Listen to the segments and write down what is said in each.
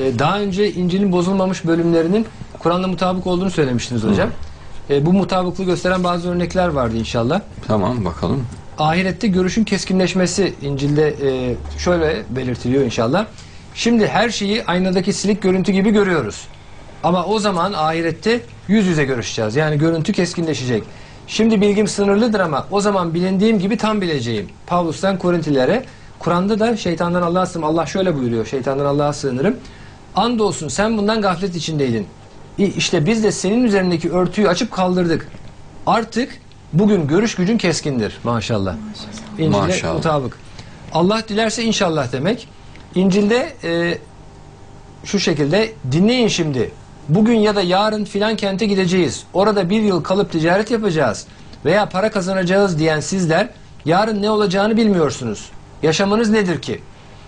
Ee, Daha önce İncil'in bozulmamış bölümlerinin Kur'an'la mutabık olduğunu söylemiştiniz hocam. Ee, Bu mutabıklığı gösteren bazı örnekler vardı inşallah. Tamam bakalım. Ahirette görüşün keskinleşmesi İncil'de e, şöyle belirtiliyor inşallah. Şimdi her şeyi aynadaki silik görüntü gibi görüyoruz. Ama o zaman ahirette yüz yüze görüşeceğiz. Yani görüntü keskinleşecek. Şimdi bilgim sınırlıdır ama o zaman bilindiğim gibi tam bileceğim. Pavlus'tan Korintilere. Kur'an'da da şeytandan Allah'a sığınırım. Allah şöyle buyuruyor. Şeytandan Allah'a sığınırım. Andolsun sen bundan gaflet içindeydin. İşte biz de senin üzerindeki örtüyü açıp kaldırdık. Artık bugün görüş gücün keskindir maşallah. İncil'e Maşallah. mutabık. Allah dilerse inşallah demek. İncil'de e, şu şekilde dinleyin şimdi. Bugün ya da yarın filan kente gideceğiz. Orada bir yıl kalıp ticaret yapacağız. Veya para kazanacağız diyen sizler yarın ne olacağını bilmiyorsunuz. Yaşamanız nedir ki?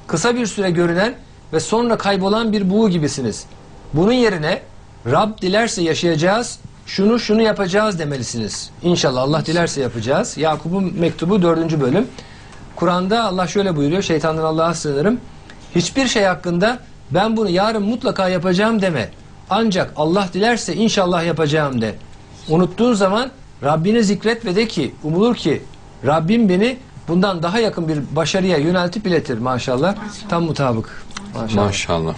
Kısa bir süre görünen ve sonra kaybolan bir buğu gibisiniz. Bunun yerine Rab dilerse yaşayacağız, şunu şunu yapacağız demelisiniz. İnşallah Allah dilerse yapacağız. Yakup'un mektubu 4. bölüm. Kur'an'da Allah şöyle buyuruyor. Şeytandan Allah'a sığınırım. Hiçbir şey hakkında ben bunu yarın mutlaka yapacağım deme. Ancak Allah dilerse inşallah yapacağım de. Unuttuğun zaman Rabbini zikret ve de ki umulur ki Rabbim beni bundan daha yakın bir başarıya yöneltip iletir maşallah. Tam mutabık. Maşallah. Maşallah.